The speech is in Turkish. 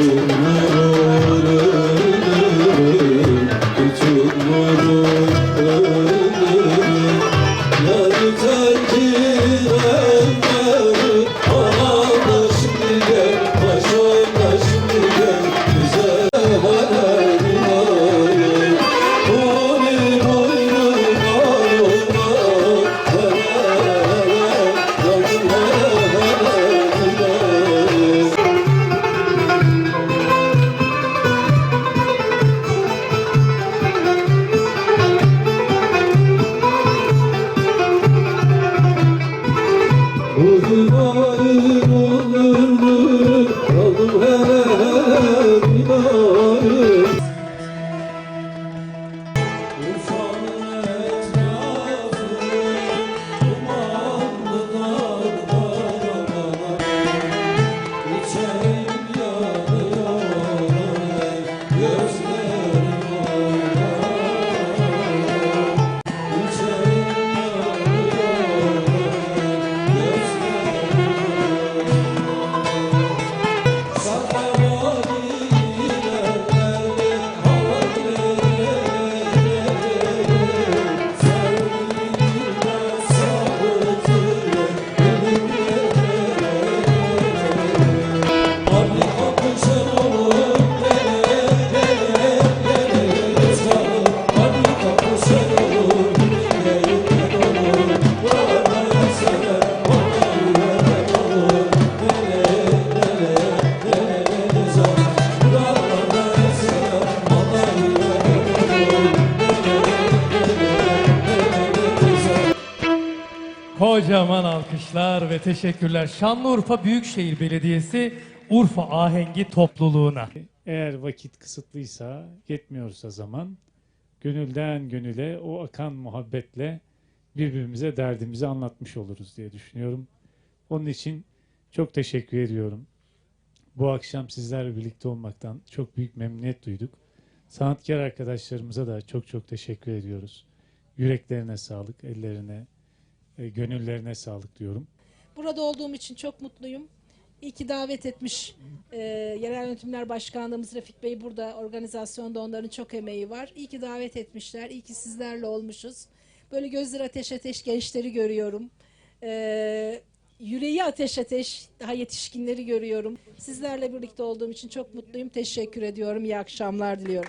Yarı Kocaman alkışlar ve teşekkürler. Şanlıurfa Büyükşehir Belediyesi Urfa Ahengi Topluluğu'na. Eğer vakit kısıtlıysa, yetmiyorsa zaman, gönülden gönüle o akan muhabbetle birbirimize derdimizi anlatmış oluruz diye düşünüyorum. Onun için çok teşekkür ediyorum. Bu akşam sizlerle birlikte olmaktan çok büyük memnuniyet duyduk. Sanatkar arkadaşlarımıza da çok çok teşekkür ediyoruz. Yüreklerine sağlık, ellerine, gönüllerine sağlık diyorum. Burada olduğum için çok mutluyum. İyi ki davet etmiş e, Yerel Yönetimler Başkanlığımız Refik Bey burada organizasyonda onların çok emeği var. İyi ki davet etmişler. İyi ki sizlerle olmuşuz. Böyle gözleri ateş ateş gençleri görüyorum. E, yüreği ateş ateş daha yetişkinleri görüyorum. Sizlerle birlikte olduğum için çok mutluyum. Teşekkür ediyorum. İyi akşamlar diliyorum.